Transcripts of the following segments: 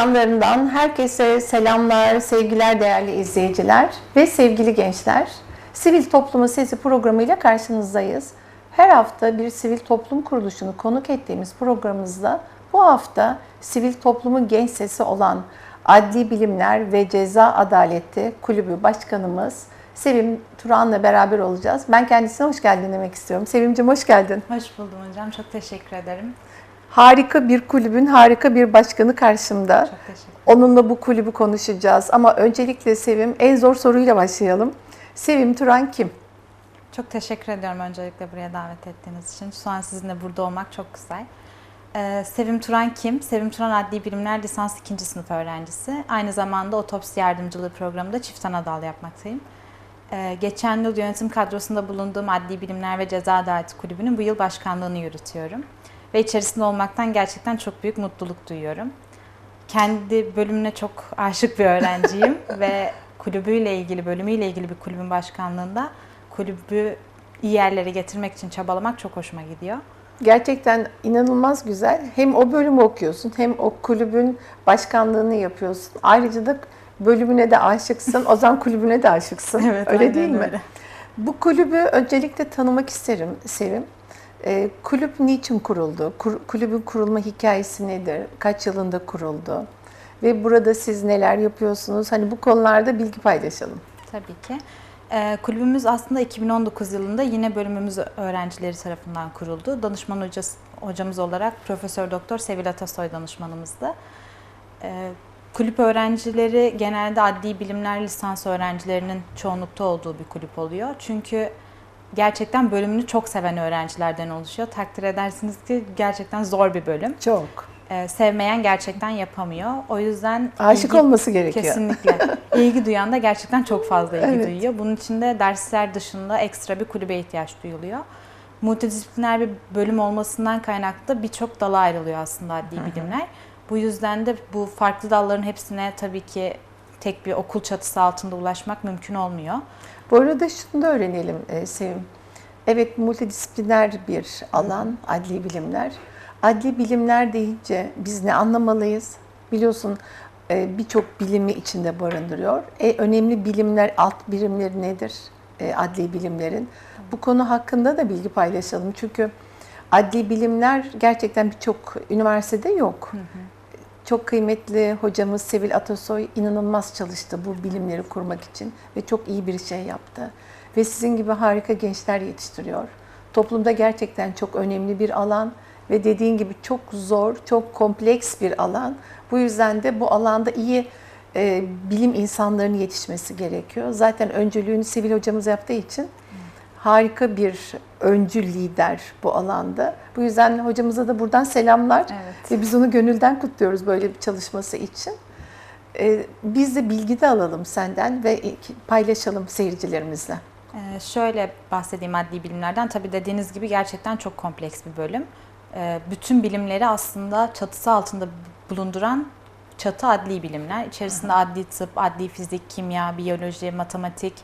Ekranlarından herkese selamlar, sevgiler değerli izleyiciler ve sevgili gençler. Sivil Toplumu Sesi programıyla karşınızdayız. Her hafta bir sivil toplum kuruluşunu konuk ettiğimiz programımızda bu hafta Sivil Toplumun Genç Sesi olan Adli Bilimler ve Ceza Adaleti Kulübü Başkanımız Sevim Turan'la beraber olacağız. Ben kendisine hoş geldin demek istiyorum. Sevimcim hoş geldin. Hoş buldum hocam. Çok teşekkür ederim. Harika bir kulübün harika bir başkanı karşımda. Çok teşekkür Onunla bu kulübü konuşacağız. Ama öncelikle Sevim en zor soruyla başlayalım. Sevim Turan kim? Çok teşekkür ediyorum öncelikle buraya davet ettiğiniz için. Şu an sizinle burada olmak çok güzel. Ee, Sevim Turan kim? Sevim Turan Adli Bilimler Lisans 2. sınıf öğrencisi. Aynı zamanda otopsi yardımcılığı programında çift anadal yapmaktayım. Ee, geçen yıl yönetim kadrosunda bulunduğum Adli Bilimler ve Ceza Adaleti Kulübü'nün bu yıl başkanlığını yürütüyorum. Ve içerisinde olmaktan gerçekten çok büyük mutluluk duyuyorum. Kendi bölümüne çok aşık bir öğrenciyim ve kulübüyle ilgili, bölümüyle ilgili bir kulübün başkanlığında kulübü iyi yerlere getirmek için çabalamak çok hoşuma gidiyor. Gerçekten inanılmaz güzel. Hem o bölümü okuyorsun hem o kulübün başkanlığını yapıyorsun. Ayrıca da bölümüne de aşıksın. Ozan kulübüne de aşıksın. öyle aynen değil mi? öyle. Bu kulübü öncelikle tanımak isterim Sevim. Ee, kulüp niçin kuruldu? Kur- kulübün kurulma hikayesi nedir? Kaç yılında kuruldu? Ve burada siz neler yapıyorsunuz? Hani bu konularda bilgi paylaşalım. Tabii ki. Ee, kulübümüz aslında 2019 yılında yine bölümümüz öğrencileri tarafından kuruldu. Danışman hocası, hocamız olarak Profesör Doktor Sevil Atasoy danışmanımızdı. Ee, kulüp öğrencileri genelde adli bilimler lisans öğrencilerinin çoğunlukta olduğu bir kulüp oluyor. Çünkü gerçekten bölümünü çok seven öğrencilerden oluşuyor. Takdir edersiniz ki gerçekten zor bir bölüm. Çok. Ee, sevmeyen gerçekten yapamıyor. O yüzden Aşık ilgi- olması gerekiyor. Kesinlikle. İlgi duyan da gerçekten çok fazla ilgi Evet. duyuyor. Bunun için de dersler dışında ekstra bir kulübe ihtiyaç duyuluyor. Multidisipliner bir bölüm olmasından kaynaklı da birçok dala ayrılıyor aslında adli bilimler. Bu yüzden de bu farklı dalların hepsine tabii ki tek bir okul çatısı altında ulaşmak mümkün olmuyor. Bu arada şunu da öğrenelim e, Sevim. Evet multidisipliner bir alan adli bilimler. Adli bilimler deyince biz ne anlamalıyız? Biliyorsun e, birçok bilimi içinde barındırıyor. E, önemli bilimler, alt birimleri nedir e, adli bilimlerin? Bu konu hakkında da bilgi paylaşalım. Çünkü adli bilimler gerçekten birçok üniversitede yok. Çok kıymetli hocamız Sevil Atasoy inanılmaz çalıştı bu bilimleri kurmak için ve çok iyi bir şey yaptı. Ve sizin gibi harika gençler yetiştiriyor. Toplumda gerçekten çok önemli bir alan ve dediğin gibi çok zor, çok kompleks bir alan. Bu yüzden de bu alanda iyi e, bilim insanlarının yetişmesi gerekiyor. Zaten öncülüğünü Sevil hocamız yaptığı için harika bir öncü lider bu alanda. Bu yüzden hocamıza da buradan selamlar. Evet. Ve biz onu gönülden kutluyoruz böyle bir çalışması için. Ee, biz de bilgi de alalım senden ve paylaşalım seyircilerimizle. Ee, şöyle bahsedeyim adli bilimlerden. Tabii dediğiniz gibi gerçekten çok kompleks bir bölüm. Ee, bütün bilimleri aslında çatısı altında bulunduran çatı adli bilimler. İçerisinde adli tıp, adli fizik, kimya, biyoloji, matematik,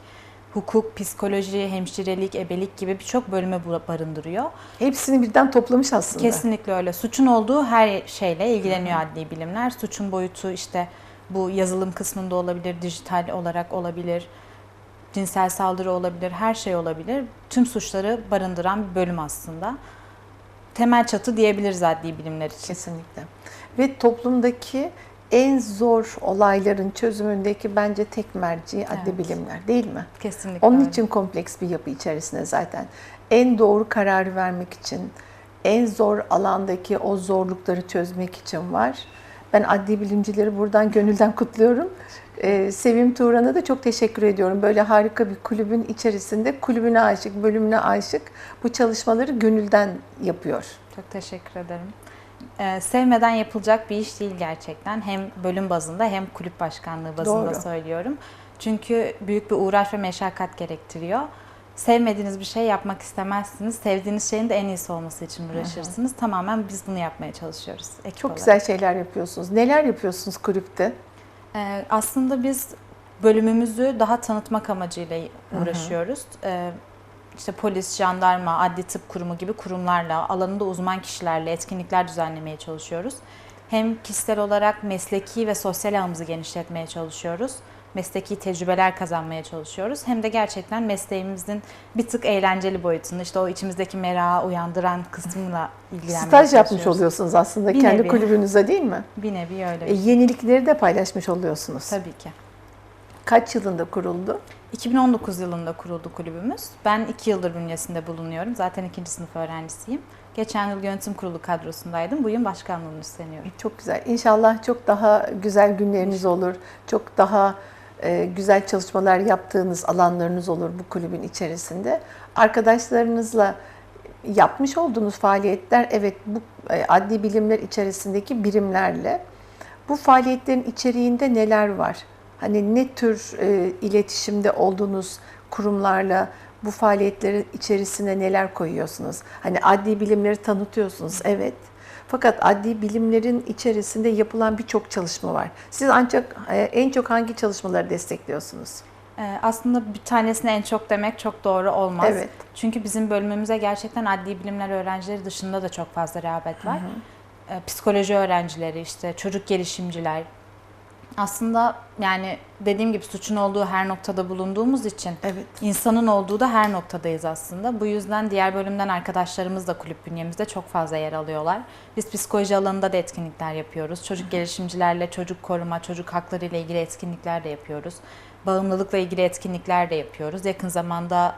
hukuk, psikoloji, hemşirelik, ebelik gibi birçok bölümü bu- barındırıyor. Hepsini birden toplamış aslında. Kesinlikle öyle. Suçun olduğu her şeyle ilgileniyor adli bilimler. Suçun boyutu işte bu yazılım kısmında olabilir, dijital olarak olabilir, cinsel saldırı olabilir, her şey olabilir. Tüm suçları barındıran bir bölüm aslında. Temel çatı diyebiliriz adli bilimler için. Kesinlikle. Ve toplumdaki en zor olayların çözümündeki bence tek merci adli Evet. bilimler değil mi? Kesinlikle Onun öyle. için kompleks bir yapı içerisinde zaten. En doğru kararı vermek için, en zor alandaki o zorlukları çözmek için var. Ben adli bilimcileri buradan gönülden kutluyorum. Ee, Sevim Turan'a da çok teşekkür ediyorum. Böyle harika bir kulübün içerisinde kulübüne aşık, bölümüne aşık bu çalışmaları gönülden yapıyor. Çok teşekkür ederim. Ee, sevmeden yapılacak bir iş değil gerçekten. Hem bölüm bazında hem kulüp başkanlığı bazında Doğru. söylüyorum. Çünkü büyük bir uğraş ve meşakkat gerektiriyor. Sevmediğiniz bir şey yapmak istemezsiniz. Sevdiğiniz şeyin de en iyisi olması için uğraşırsınız. Tamamen biz bunu yapmaya çalışıyoruz. ekip Çok olarak. güzel şeyler yapıyorsunuz. Neler yapıyorsunuz kulüpte? Ee, aslında biz bölümümüzü daha tanıtmak amacıyla uğraşıyoruz. Ee, işte polis, jandarma, adli tıp kurumu gibi kurumlarla, alanında uzman kişilerle etkinlikler düzenlemeye çalışıyoruz. Hem kişisel olarak mesleki ve sosyal ağımızı genişletmeye çalışıyoruz. Mesleki tecrübeler kazanmaya çalışıyoruz. Hem de gerçekten mesleğimizin bir tık eğlenceli boyutunu, işte o içimizdeki merakı uyandıran kısmıyla ilgilenmeye Staj yapmış oluyorsunuz aslında Bir kendi nevi. kulübünüzde değil mi? Bir nevi öyle. E, bir- şey. yenilikleri de paylaşmış oluyorsunuz. Tabii ki. Kaç yılında kuruldu? 2019 yılında kuruldu kulübümüz. Ben iki yıldır bünyesinde bulunuyorum. Zaten ikinci sınıf öğrencisiyim. Geçen yıl yönetim kurulu kadrosundaydım. Bu yıl başkanlığını üstleniyorum. Çok güzel. İnşallah çok daha güzel günleriniz olur. Çok daha e, güzel çalışmalar yaptığınız alanlarınız olur bu kulübün içerisinde. Arkadaşlarınızla yapmış olduğunuz faaliyetler evet bu e, adli bilimler içerisindeki birimlerle bu faaliyetlerin içeriğinde neler var? Hani ne tür e, iletişimde olduğunuz kurumlarla bu faaliyetlerin içerisine neler koyuyorsunuz? Hani adli bilimleri tanıtıyorsunuz evet. Fakat adli bilimlerin içerisinde yapılan birçok çalışma var. Siz ancak e, en çok hangi çalışmaları destekliyorsunuz? Ee, aslında bir tanesine en çok demek çok doğru olmaz. Evet. Çünkü bizim bölümümüze gerçekten adli bilimler öğrencileri dışında da çok fazla rağbet var. Ee, psikoloji öğrencileri, işte çocuk gelişimciler. Aslında yani dediğim gibi suçun olduğu her noktada bulunduğumuz için Evet. insanın olduğu da her noktadayız aslında. Bu yüzden diğer bölümden arkadaşlarımız da kulüp bünyemizde çok fazla yer alıyorlar. Biz psikoloji alanında da etkinlikler yapıyoruz. Çocuk gelişimcilerle çocuk koruma, çocuk hakları ile ilgili etkinlikler de yapıyoruz. Bağımlılıkla ilgili etkinlikler de yapıyoruz. Yakın zamanda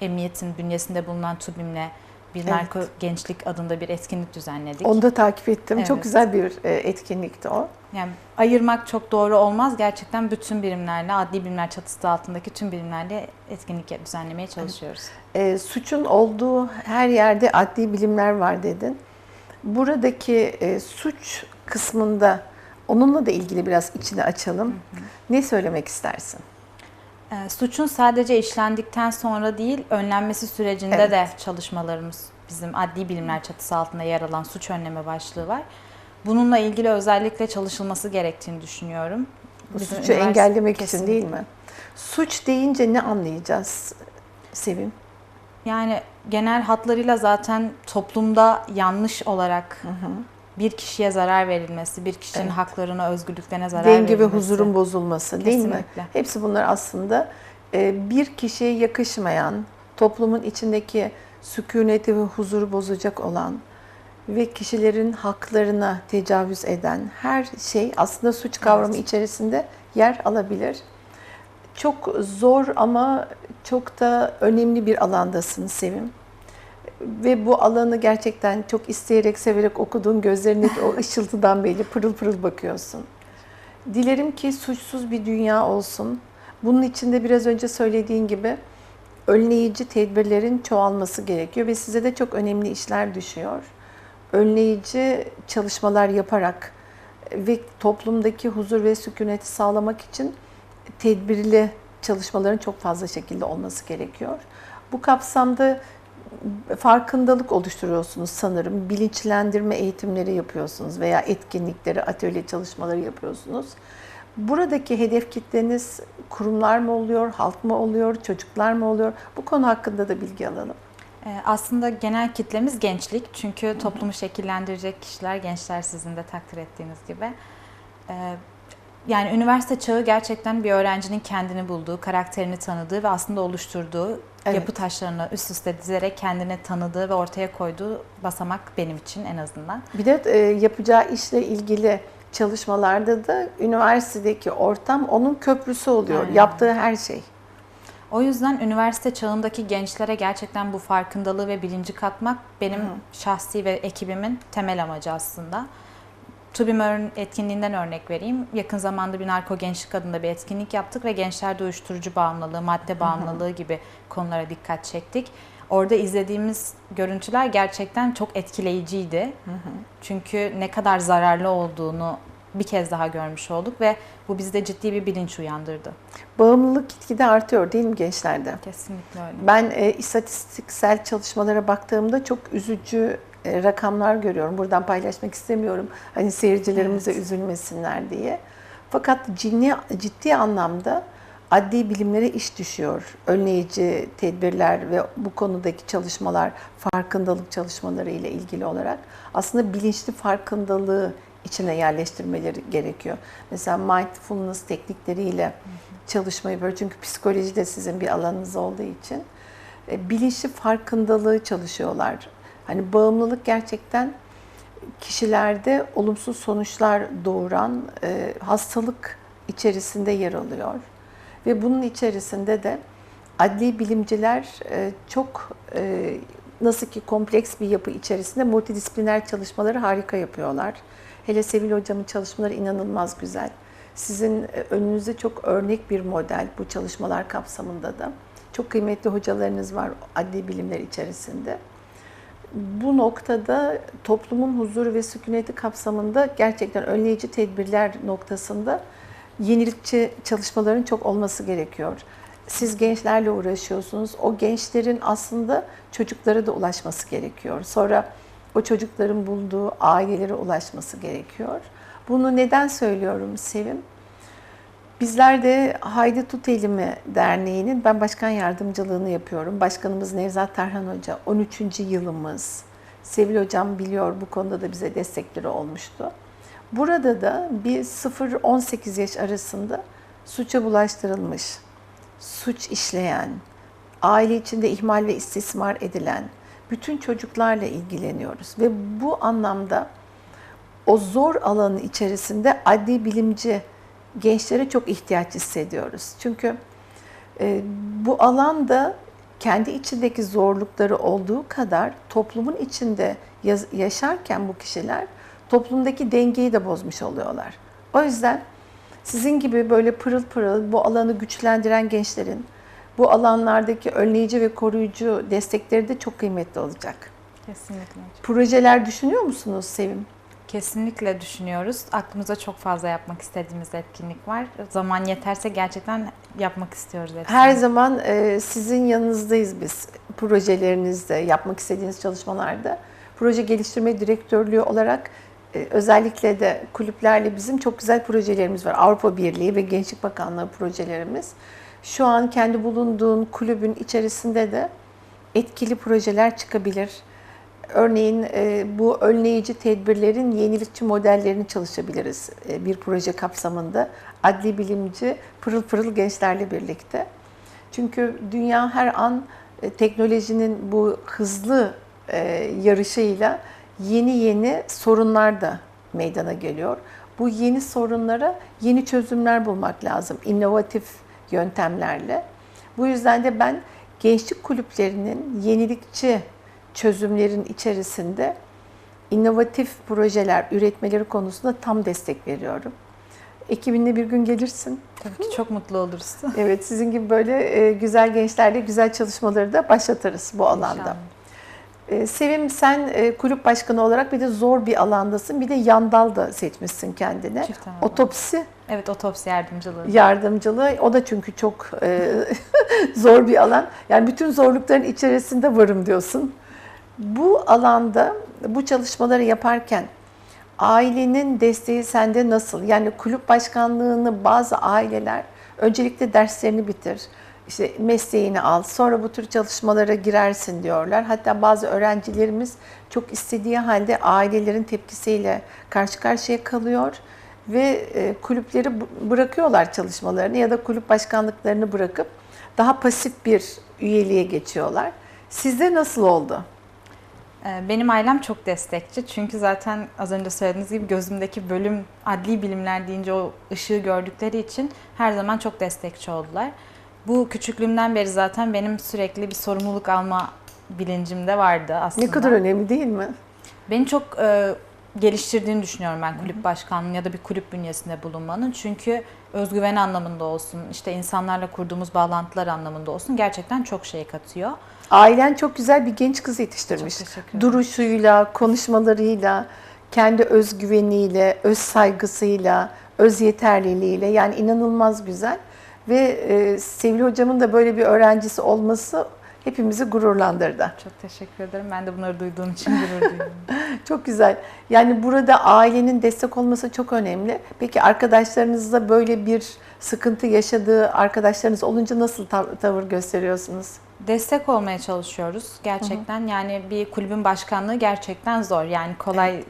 Emniyet'in bünyesinde bulunan TÜBİM'le bir Evet. narko gençlik adında bir etkinlik düzenledik. Onu da takip ettim. Çok Evet. güzel bir e, etkinlikti o. Yani ayırmak çok doğru olmaz. Gerçekten bütün birimlerle, adli bilimler çatısı altındaki tüm birimlerle etkinlik düzenlemeye çalışıyoruz. E, suçun olduğu her yerde adli bilimler var dedin. Buradaki e, suç kısmında onunla da ilgili biraz içini açalım. Ne söylemek istersin? Ee, suçun sadece işlendikten sonra değil, önlenmesi sürecinde Evet. de çalışmalarımız bizim adli bilimler çatısı altında yer alan suç önleme başlığı var. Bununla ilgili özellikle çalışılması gerektiğini düşünüyorum. Bu Bizim suçu engellemek için Kesinlikle. değil mi? Suç deyince ne anlayacağız Sevim? Yani genel hatlarıyla zaten toplumda yanlış olarak bir kişiye zarar verilmesi, bir kişinin Evet. haklarına, özgürlüklerine zarar Denge ve verilmesi. huzurun bozulması değil mi? Kesinlikle. Hepsi bunlar aslında e, bir kişiye yakışmayan, toplumun içindeki sükuneti ve huzuru bozacak olan ve kişilerin haklarına tecavüz eden her şey aslında suç kavramı Evet. içerisinde yer alabilir. Çok zor ama çok da önemli bir alandasın Sevim. Ve bu alanı gerçekten çok isteyerek, severek okuduğun gözlerindeki o ışıltıdan belli pırıl pırıl bakıyorsun. Dilerim ki suçsuz bir dünya olsun. Bunun için de biraz önce söylediğin gibi önleyici tedbirlerin çoğalması gerekiyor ve size de çok önemli işler düşüyor. Önleyici çalışmalar yaparak ve toplumdaki huzur ve sükuneti sağlamak için tedbirli çalışmaların çok fazla şekilde olması gerekiyor. Bu kapsamda farkındalık oluşturuyorsunuz sanırım. Bilinçlendirme eğitimleri yapıyorsunuz veya etkinlikleri, atölye çalışmaları yapıyorsunuz. Buradaki hedef kitleniz kurumlar mı oluyor, halk mı oluyor, çocuklar mı oluyor? Bu konu hakkında da bilgi alalım. Ee, Aslında genel kitlemiz gençlik. Çünkü toplumu şekillendirecek kişiler gençler sizin de takdir ettiğiniz gibi. Ee, Yani üniversite çağı gerçekten bir öğrencinin kendini bulduğu, karakterini tanıdığı ve aslında oluşturduğu Evet. yapı taşlarını üst üste dizerek kendini tanıdığı ve ortaya koyduğu basamak benim için en azından. Bir de e, yapacağı işle ilgili çalışmalarda da üniversitedeki ortam onun köprüsü oluyor. Aynen. Yaptığı her şey. O yüzden üniversite çağındaki gençlere gerçekten bu farkındalığı ve bilinci katmak benim şahsi ve ekibimin temel amacı aslında. TÜBİM ör- etkinliğinden örnek vereyim. Yakın zamanda bir narko gençlik adında bir etkinlik yaptık ve gençlerde uyuşturucu bağımlılığı, madde bağımlılığı gibi konulara dikkat çektik. Orada izlediğimiz görüntüler gerçekten çok etkileyiciydi. Çünkü ne kadar zararlı olduğunu bir kez daha görmüş olduk ve bu bizde ciddi bir bilinç uyandırdı. Bağımlılık gitgide artıyor değil mi gençlerde? Kesinlikle öyle. Ben e, istatistiksel çalışmalara baktığımda çok üzücü e, rakamlar görüyorum. Buradan paylaşmak istemiyorum. Hani seyircilerimize Evet. üzülmesinler diye. Fakat ciddi, ciddi anlamda adli bilimlere iş düşüyor. Önleyici tedbirler ve bu konudaki çalışmalar, farkındalık çalışmaları ile ilgili olarak aslında bilinçli farkındalığı içine yerleştirmeleri gerekiyor. Mesela mindfulness teknikleriyle çalışmayı böyle çünkü psikoloji de sizin bir alanınız olduğu için e, bilinçli farkındalığı çalışıyorlar. Hani bağımlılık gerçekten kişilerde olumsuz sonuçlar doğuran e, hastalık içerisinde yer alıyor. Ve bunun içerisinde de adli bilimciler e, çok nasıl ki kompleks bir yapı içerisinde multidisipliner çalışmaları harika yapıyorlar. Hele Sevil Hocam'ın çalışmaları inanılmaz güzel. Sizin e, önünüzde çok örnek bir model bu çalışmalar kapsamında da. Çok kıymetli hocalarınız var adli bilimler içerisinde. Bu noktada toplumun huzuru ve sükuneti kapsamında gerçekten önleyici tedbirler noktasında yenilikçi çalışmaların çok olması gerekiyor. Siz gençlerle uğraşıyorsunuz. O gençlerin aslında çocuklara da ulaşması gerekiyor. Sonra o çocukların bulduğu ailelere ulaşması gerekiyor. Bunu neden söylüyorum Sevim? Bizler de Haydi Tut Elimi Derneği'nin ben başkan yardımcılığını yapıyorum. Başkanımız Nevzat Tarhan Hoca 13. yılımız. Sevil Hocam biliyor bu konuda da bize destekleri olmuştu. Burada da bir 0-18 yaş arasında suça bulaştırılmış, suç işleyen, aile içinde ihmal ve istismar edilen bütün çocuklarla ilgileniyoruz. Ve bu anlamda o zor alanın içerisinde adli bilimci gençlere çok ihtiyaç hissediyoruz. Çünkü e, bu alanda kendi içindeki zorlukları olduğu kadar toplumun içinde yaşarken bu kişiler toplumdaki dengeyi de bozmuş oluyorlar. O yüzden sizin gibi böyle pırıl pırıl bu alanı güçlendiren gençlerin bu alanlardaki önleyici ve koruyucu destekleri de çok kıymetli olacak. Kesinlikle. Projeler düşünüyor musunuz Sevim? Kesinlikle düşünüyoruz. Aklımızda çok fazla yapmak istediğimiz etkinlik var. Zaman yeterse gerçekten yapmak istiyoruz hepsini. Her zaman e, sizin yanınızdayız biz projelerinizde, yapmak istediğiniz çalışmalarda. Proje geliştirme direktörlüğü olarak e, özellikle de kulüplerle bizim çok güzel projelerimiz var. Avrupa Birliği ve Gençlik Bakanlığı projelerimiz. Şu an kendi bulunduğun kulübün içerisinde de etkili projeler çıkabilir. Örneğin e, bu önleyici tedbirlerin yenilikçi modellerini çalışabiliriz e, bir proje kapsamında. Adli bilimci pırıl pırıl gençlerle birlikte. Çünkü dünya her an e, teknolojinin bu hızlı yarışıyla yeni yeni sorunlar da meydana geliyor. Bu yeni sorunlara yeni çözümler bulmak lazım, inovatif yöntemlerle. Bu yüzden de ben gençlik kulüplerinin yenilikçi çözümlerin içerisinde inovatif projeler üretmeleri konusunda tam destek veriyorum. Ekibinle bir gün gelirsin. Tabii ki çok mutlu oluruz. Evet, sizin gibi böyle e, güzel gençlerle güzel çalışmaları da başlatırız bu alanda. İnşallah. E, Sevim sen e, kulüp başkanı olarak bir de zor bir alandasın. Bir de yan dal da seçmişsin kendine. Çift anadal. Otopsi Evet otopsi yardımcılığı. yardımcılığı. O da çünkü çok e, zor bir alan. Yani bütün zorlukların içerisinde varım diyorsun. Bu alanda bu çalışmaları yaparken ailenin desteği sende nasıl? Yani kulüp başkanlığını bazı aileler öncelikle derslerini bitir. İşte mesleğini al, sonra bu tür çalışmalara girersin diyorlar. Hatta bazı öğrencilerimiz çok istediği halde ailelerin tepkisiyle karşı karşıya kalıyor ve e, kulüpleri bırakıyorlar çalışmalarını ya da kulüp başkanlıklarını bırakıp daha pasif bir üyeliğe geçiyorlar. Sizde nasıl oldu? Ee, Benim ailem çok destekçi çünkü zaten az önce söylediğiniz gibi gözümdeki bölüm adli bilimler deyince o ışığı gördükleri için her zaman çok destekçi oldular. Bu küçüklüğümden beri zaten benim sürekli bir sorumluluk alma bilincimde vardı aslında. Ne kadar önemli değil mi? Beni çok e, geliştirdiğini düşünüyorum ben kulüp başkanlığının ya da bir kulüp bünyesinde bulunmanın. Çünkü özgüven anlamında olsun, işte insanlarla kurduğumuz bağlantılar anlamında olsun gerçekten çok şey katıyor. Ailen çok güzel bir genç kız yetiştirmiş. Çok teşekkür ederim. Duruşuyla, konuşmalarıyla, kendi özgüveniyle, öz saygısıyla, öz yeterliliğiyle yani inanılmaz güzel. Ve e, Sevil hocamın da böyle bir öğrencisi olması hepimizi gururlandırdı. Çok teşekkür ederim. Ben de bunları duyduğum için gurur duyuyorum. Çok güzel. Yani burada ailenin destek olması çok önemli. Peki arkadaşlarınızla böyle bir sıkıntı yaşadığı arkadaşlarınız olunca nasıl tav- tavır gösteriyorsunuz? Destek olmaya çalışıyoruz gerçekten. Yani bir kulübün başkanlığı gerçekten zor. Yani kolay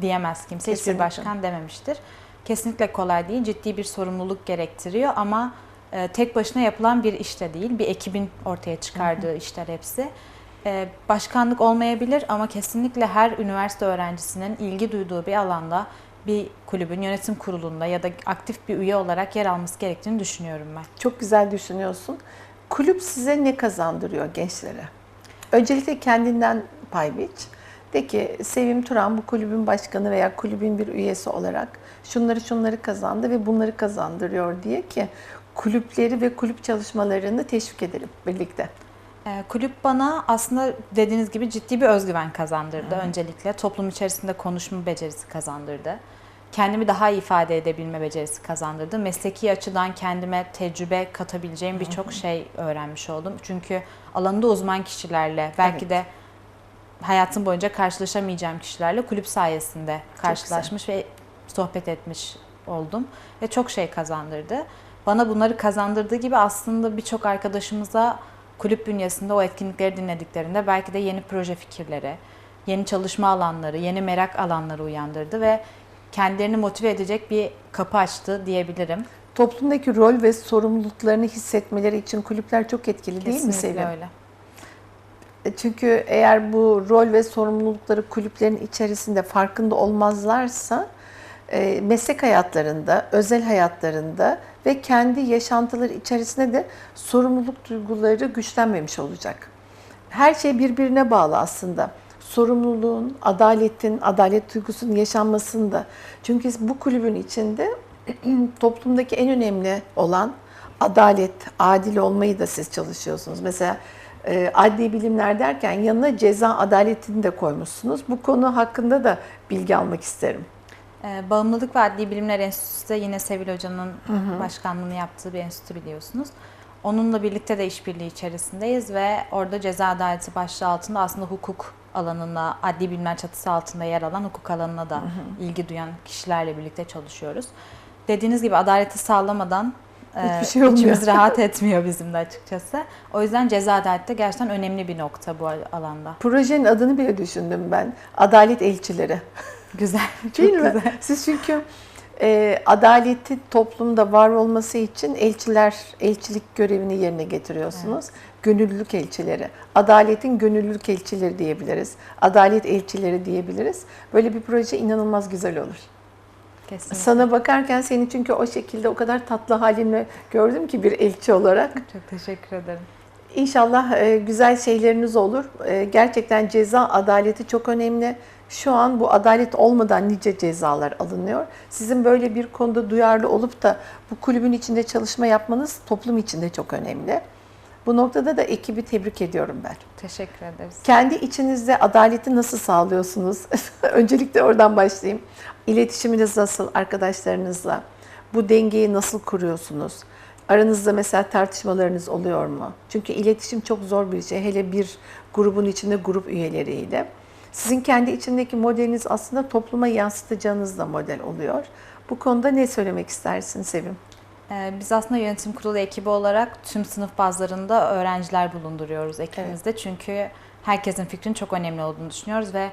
diyemez kimse. Hiçbir Kesinlikle. başkan dememiştir. Kesinlikle kolay değil. Ciddi bir sorumluluk gerektiriyor ama tek başına yapılan bir iş de değil. Bir ekibin ortaya çıkardığı işler hepsi. E, başkanlık olmayabilir ama kesinlikle her üniversite öğrencisinin ilgi duyduğu bir alanda bir kulübün yönetim kurulunda ya da aktif bir üye olarak yer alması gerektiğini düşünüyorum ben. Çok güzel düşünüyorsun. Kulüp size ne kazandırıyor gençlere? Öncelikle kendinden pay biç. De ki Sevim Turan bu kulübün başkanı veya kulübün bir üyesi olarak şunları şunları kazandı ve bunları kazandırıyor diye ki kulüpleri ve kulüp çalışmalarını teşvik edelim birlikte. Ee, Kulüp bana aslında dediğiniz gibi ciddi bir özgüven kazandırdı öncelikle. Toplum içerisinde konuşma becerisi kazandırdı. Kendimi daha iyi ifade edebilme becerisi kazandırdı. Mesleki açıdan kendime tecrübe katabileceğim birçok şey öğrenmiş oldum. Çünkü alanında uzman kişilerle belki Evet. de hayatım boyunca karşılaşamayacağım kişilerle kulüp sayesinde karşılaşmış ve sohbet etmiş oldum. Ve çok şey kazandırdı. Bana bunları kazandırdığı gibi aslında birçok arkadaşımıza kulüp bünyesinde o etkinlikleri dinlediklerinde belki de yeni proje fikirleri, yeni çalışma alanları, yeni merak alanları uyandırdı ve kendilerini motive edecek bir kapı açtı diyebilirim. Toplumdaki rol ve sorumluluklarını hissetmeleri için kulüpler çok etkili değil mi Kesinlikle Sevim? öyle. E, Çünkü eğer bu rol ve sorumlulukları kulüplerin içerisinde farkında olmazlarsa meslek hayatlarında, özel hayatlarında ve kendi yaşantıları içerisinde de sorumluluk duyguları güçlenmemiş olacak. Her şey birbirine bağlı aslında. Sorumluluğun, adaletin, adalet duygusunun yaşanmasında. Çünkü bu kulübün içinde toplumdaki en önemli olan adalet, adil olmayı da siz çalışıyorsunuz. Mesela e, adli bilimler derken yanına ceza adaletini de koymuşsunuz. Bu konu hakkında da bilgi almak isterim. Ee, Bağımlılık ve Adli Bilimler Enstitüsü de yine Sevil Hoca'nın başkanlığını yaptığı bir enstitü biliyorsunuz. Onunla birlikte de işbirliği içerisindeyiz ve orada ceza adaleti başlığı altında aslında hukuk alanına, adli bilimler çatısı altında yer alan hukuk alanına da ilgi duyan kişilerle birlikte çalışıyoruz. Dediğiniz gibi adaleti sağlamadan e, Hiçbir şey olmuyor. içimiz rahat etmiyor bizim de açıkçası. O yüzden ceza adaleti de gerçekten önemli bir nokta bu alanda. Projenin adını bile düşündüm ben. Adalet elçileri. Güzel, çok Değil mi? güzel. Siz çünkü e, adaleti toplumda var olması için elçiler, elçilik görevini yerine getiriyorsunuz. Gönüllülük elçileri. Adaletin gönüllülük elçileri diyebiliriz. Adalet elçileri diyebiliriz. Böyle bir proje inanılmaz güzel olur. Kesinlikle. Sana bakarken seni çünkü o şekilde o kadar tatlı halinle gördüm ki bir elçi olarak. Çok teşekkür ederim. İnşallah e, güzel şeyleriniz olur. E, gerçekten ceza adaleti çok önemli. Şu an bu adalet olmadan nice cezalar alınıyor. Sizin böyle bir konuda duyarlı olup da bu kulübün içinde çalışma yapmanız toplum için de çok önemli. Bu noktada da ekibi tebrik ediyorum ben. Teşekkür ederiz. Kendi içinizde adaleti nasıl sağlıyorsunuz? Öncelikle oradan başlayayım. İletişiminiz nasıl arkadaşlarınızla? Bu dengeyi nasıl kuruyorsunuz? Aranızda mesela tartışmalarınız oluyor mu? Çünkü iletişim çok zor bir şey. Hele bir grubun içinde grup üyeleriyle. Sizin kendi içindeki modeliniz aslında topluma yansıtacağınız da model oluyor. Bu konuda ne söylemek istersin Sevim? Ee, Biz aslında yönetim kurulu ekibi olarak tüm sınıf bazlarında öğrenciler bulunduruyoruz ekibimizde. Çünkü herkesin fikrinin çok önemli olduğunu düşünüyoruz ve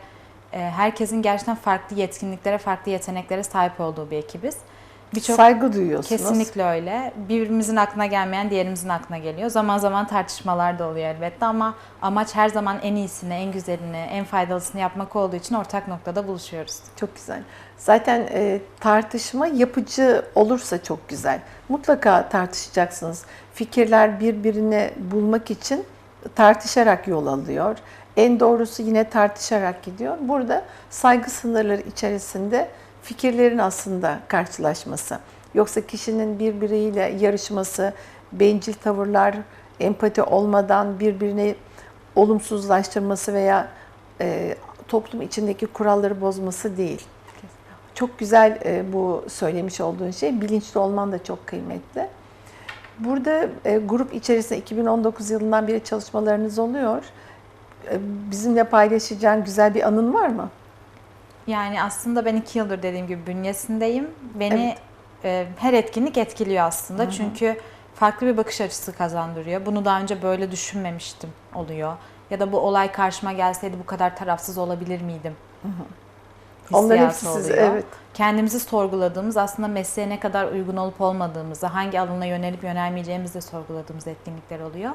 e, herkesin gerçekten farklı yetkinliklere, farklı yeteneklere sahip olduğu bir ekibiz. Birçok Saygı duyuyorsunuz. Kesinlikle öyle. Birbirimizin aklına gelmeyen diğerimizin aklına geliyor. Zaman zaman tartışmalar da oluyor elbette ama amaç her zaman en iyisini, en güzelini, en faydalısını yapmak olduğu için ortak noktada buluşuyoruz. Çok güzel. Zaten e, tartışma yapıcı olursa çok güzel. Mutlaka tartışacaksınız. Fikirler birbirini bulmak için tartışarak yol alıyor. En doğrusu yine tartışarak gidiyor. Burada saygı sınırları içerisinde fikirlerin aslında karşılaşması. Yoksa kişinin birbiriyle yarışması, bencil tavırlar, empati olmadan birbirini olumsuzlaştırması veya e, toplum içindeki kuralları bozması değil. Çok güzel e, bu söylemiş olduğun şey. Bilinçli olman da çok kıymetli. Burada e, grup içerisinde 2019 yılından beri çalışmalarınız oluyor. E, bizimle paylaşacağın güzel bir anın var mı? Yani aslında ben iki yıldır dediğim gibi bünyesindeyim. Beni e, her etkinlik etkiliyor aslında. Çünkü farklı bir bakış açısı kazandırıyor. Bunu daha önce böyle düşünmemiştim oluyor. Ya da bu olay karşıma gelseydi bu kadar tarafsız olabilir miydim? Onlar hissiyatı hepsi siz, oluyor. evet. Kendimizi sorguladığımız, aslında mesleğe ne kadar uygun olup olmadığımızı, hangi alana yönelip yönelmeyeceğimizi de sorguladığımız etkinlikler oluyor.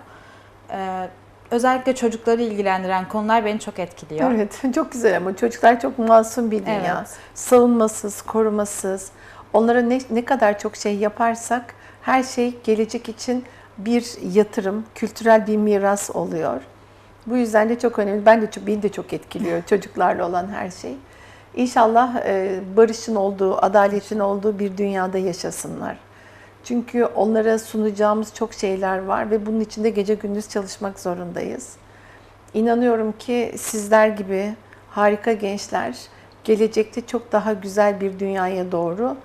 Ee, özellikle çocukları ilgilendiren konular beni çok etkiliyor. Evet, çok güzel ama çocuklar çok masum bir dünya. Evet. Savunmasız, korumasız. Onlara ne, ne kadar çok şey yaparsak her şey gelecek için bir yatırım, kültürel bir miras oluyor. Bu yüzden de çok önemli. Ben de çok, beni de çok etkiliyor çocuklarla olan her şey. İnşallah e, barışın olduğu, adaletin olduğu bir dünyada yaşasınlar. Çünkü onlara sunacağımız çok şeyler var ve bunun için de gece gündüz çalışmak zorundayız. İnanıyorum ki sizler gibi harika gençler gelecekte çok daha güzel bir dünyaya doğru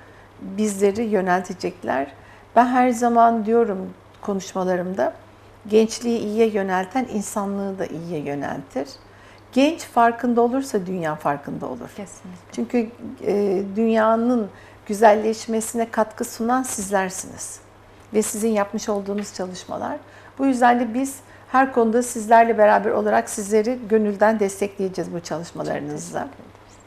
bizleri yöneltecekler. Ben her zaman diyorum konuşmalarımda gençliği iyiye yönelten insanlığı da iyiye yöneltir. Genç farkında olursa dünya farkında olur. Kesinlikle. Çünkü e, dünyanın güzelleşmesine katkı sunan sizlersiniz. Ve sizin yapmış olduğunuz çalışmalar. Bu yüzden de biz her konuda sizlerle beraber olarak sizleri gönülden destekleyeceğiz bu çalışmalarınızla.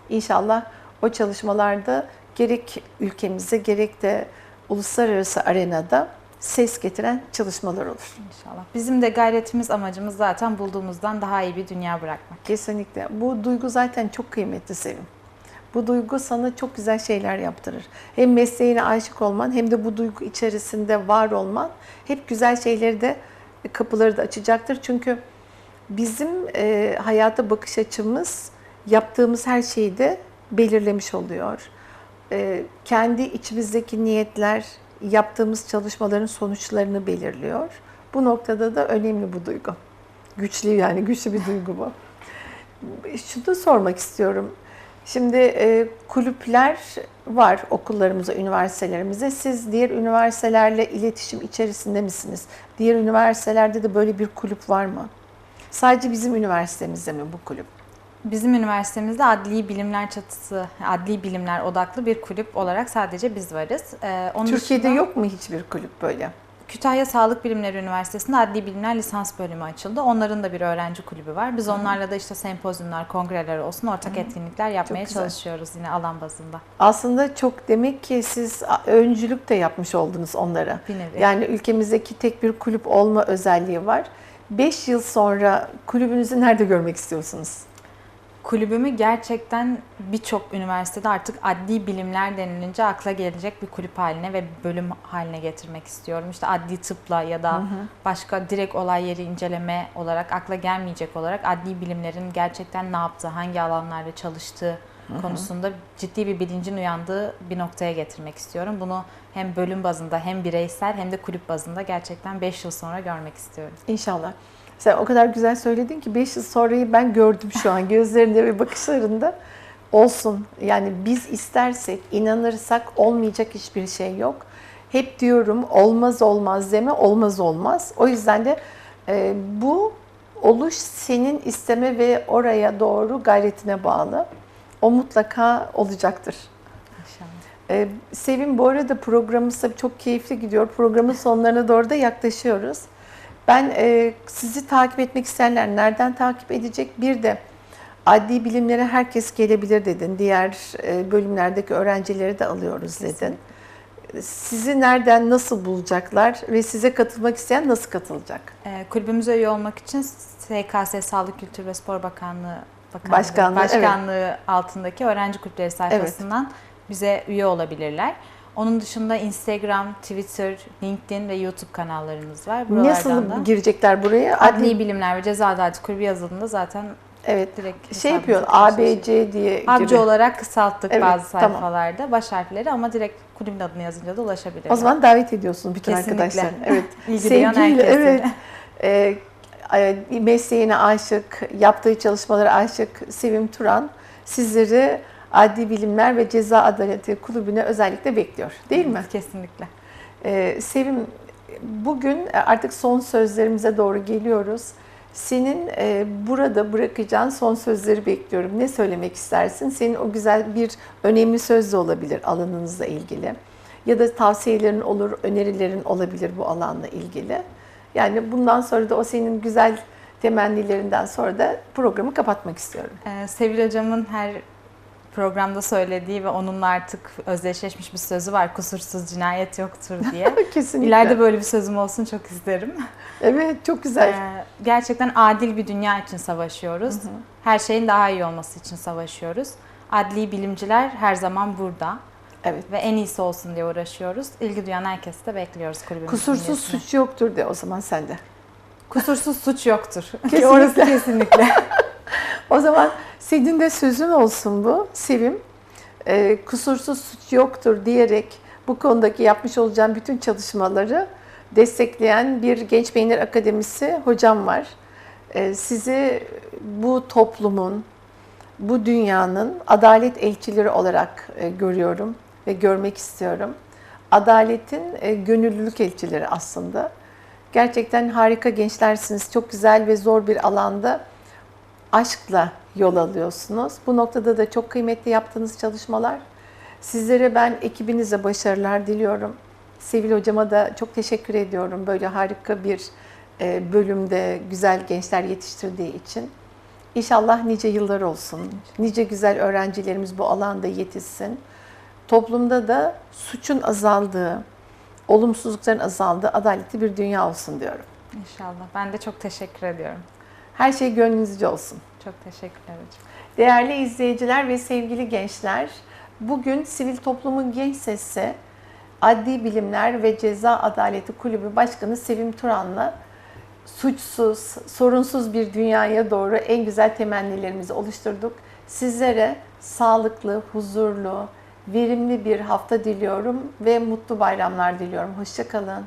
İnşallah o çalışmalarda gerek ülkemize gerek de uluslararası arenada ses getiren çalışmalar olur. İnşallah. Bizim de gayretimiz, amacımız zaten bulduğumuzdan daha iyi bir dünya bırakmak. Kesinlikle. Bu duygu zaten çok kıymetli Sevim. Bu duygu sana çok güzel şeyler yaptırır. Hem mesleğine aşık olman hem de bu duygu içerisinde var olman hep güzel şeyleri de kapıları da açacaktır. Çünkü bizim e, hayata bakış açımız yaptığımız her şeyi de belirlemiş oluyor. E, kendi içimizdeki niyetler yaptığımız çalışmaların sonuçlarını belirliyor. Bu noktada da önemli bu duygu. Güçlü yani güçlü bir duygu bu. Şunu sormak istiyorum. Şimdi e, kulüpler var okullarımızda, üniversitelerimizde. Siz diğer üniversitelerle iletişim içerisinde misiniz? Diğer üniversitelerde de böyle bir kulüp var mı? Sadece bizim üniversitemizde mi bu kulüp? Bizim üniversitemizde adli bilimler çatısı, adli bilimler odaklı bir kulüp olarak sadece biz varız. Ee, onun Türkiye'de dışında yok mu hiçbir kulüp böyle? Kütahya Sağlık Bilimleri Üniversitesi'nde adli bilimler lisans bölümü açıldı. Onların da bir öğrenci kulübü var. Biz onlarla da işte sempozyumlar, kongreler olsun ortak etkinlikler yapmaya çalışıyoruz yine alan bazında. Aslında çok demek ki siz öncülük de yapmış oldunuz onlara. Bir nevi. Yani ülkemizdeki tek bir kulüp olma özelliği var. 5 yıl sonra kulübünüzü nerede görmek istiyorsunuz? Kulübümü gerçekten birçok üniversitede artık adli bilimler denilince akla gelecek bir kulüp haline ve bölüm haline getirmek istiyorum. İşte adli tıpla ya da başka direkt olay yeri inceleme olarak akla gelmeyecek olarak adli bilimlerin gerçekten ne yaptığı, hangi alanlarda çalıştığı konusunda ciddi bir bilincin uyandığı bir noktaya getirmek istiyorum. Bunu hem bölüm bazında hem bireysel hem de kulüp bazında gerçekten 5 yıl sonra görmek istiyorum. İnşallah. Sen o kadar güzel söyledin ki 5 yıl sonrayı ben gördüm şu an gözlerinde ve bakışlarında. Olsun. Yani biz istersek, inanırsak olmayacak hiçbir şey yok. Hep diyorum olmaz olmaz deme olmaz olmaz. O yüzden de e, bu oluş senin isteme ve oraya doğru gayretine bağlı. O mutlaka olacaktır. Ee, Sevim bu arada programımız tabii çok keyifli gidiyor. Programın sonlarına doğru da yaklaşıyoruz. Ben e, sizi takip etmek isteyenler nereden takip edecek? Bir de adli bilimlere herkes gelebilir dedin. Diğer e, bölümlerdeki öğrencileri de alıyoruz dedin. Sizi nereden nasıl bulacaklar ve size katılmak isteyen nasıl katılacak? Ee, kulübümüze üye olmak için SKS Sağlık Kültür ve Spor Bakanlığı Bakanlığı, Başkanlığı, evet. Başkanlığı altındaki öğrenci kulüpleri sayfasından bize üye olabilirler. Onun dışında Instagram, Twitter, LinkedIn ve YouTube kanallarımız var. Buralardan Nasıl da girecekler buraya? Adli Bilimler ve Ceza Adaleti Kulübü yazıldığında zaten evet. direkt Şey yapıyor. ABC diye. Abc olarak kısalttık Evet, bazı tamam. sayfalarda baş harfleri ama direkt kulübün adını yazınca da ulaşabilirler. O zaman davet ediyorsun bütün Kesinlikle. arkadaşlar. Evet. İlgi Sevgiyle, evet. Ee, e, mesleğine aşık, yaptığı çalışmalara aşık Sevim Turan sizleri Adli Bilimler ve Ceza Adaleti Kulübü'ne özellikle bekliyor. Değil mi? Kesinlikle. Ee, Sevim, bugün artık son sözlerimize doğru geliyoruz. Senin e, burada bırakacağın son sözleri bekliyorum. Ne söylemek istersin? Senin o güzel bir önemli söz de olabilir alanınızla ilgili. Ya da tavsiyelerin olur, önerilerin olabilir bu alanla ilgili. Yani bundan sonra da o senin güzel temennilerinden sonra da programı kapatmak istiyorum. Ee, Sevil Hocam'ın her programda söylediği ve onunla artık özdeşleşmiş bir sözü var. Kusursuz cinayet yoktur diye. Kesinlikle. İleride böyle bir sözüm olsun çok isterim. Evet çok güzel. Ee, gerçekten adil bir dünya için savaşıyoruz. Her şeyin daha iyi olması için savaşıyoruz. Adli bilimciler her zaman burada evet. ve en iyisi olsun diye uğraşıyoruz. İlgi duyan herkesi de bekliyoruz kulübümüzün Kusursuz üyesine. suç yoktur de o zaman sende. Kusursuz suç yoktur. Kesinlikle. Orası kesinlikle. O zaman senin de sözün olsun bu Sevim. Ee, kusursuz suç yoktur diyerek bu konudaki yapmış olacağım bütün çalışmaları destekleyen bir Genç Beyinler Akademisi hocam var. Ee, sizi bu toplumun, bu dünyanın adalet elçileri olarak e, görüyorum ve görmek istiyorum. Adaletin e, gönüllülük elçileri aslında. Gerçekten harika gençlersiniz. Çok güzel ve zor bir alanda aşkla yol alıyorsunuz. Bu noktada da çok kıymetli yaptığınız çalışmalar. Sizlere ben ekibinize başarılar diliyorum. Sevil hocama da çok teşekkür ediyorum. Böyle harika bir e, bölümde güzel gençler yetiştirdiği için. İnşallah nice yıllar olsun. Nice güzel öğrencilerimiz bu alanda yetişsin. Toplumda da suçun azaldığı, olumsuzlukların azaldığı adaletli bir dünya olsun diyorum. İnşallah. Ben de çok teşekkür ediyorum. Her şey gönlünüzce olsun. Çok teşekkürler hocam. Değerli izleyiciler ve sevgili gençler, bugün Sivil Toplumun Genç Sesi Adli Bilimler ve Ceza Adaleti Kulübü Başkanı Sevim Turan'la suçsuz, sorunsuz bir dünyaya doğru en güzel temennilerimizi oluşturduk. Sizlere sağlıklı, huzurlu, verimli bir hafta diliyorum ve mutlu bayramlar diliyorum. Hoşçakalın.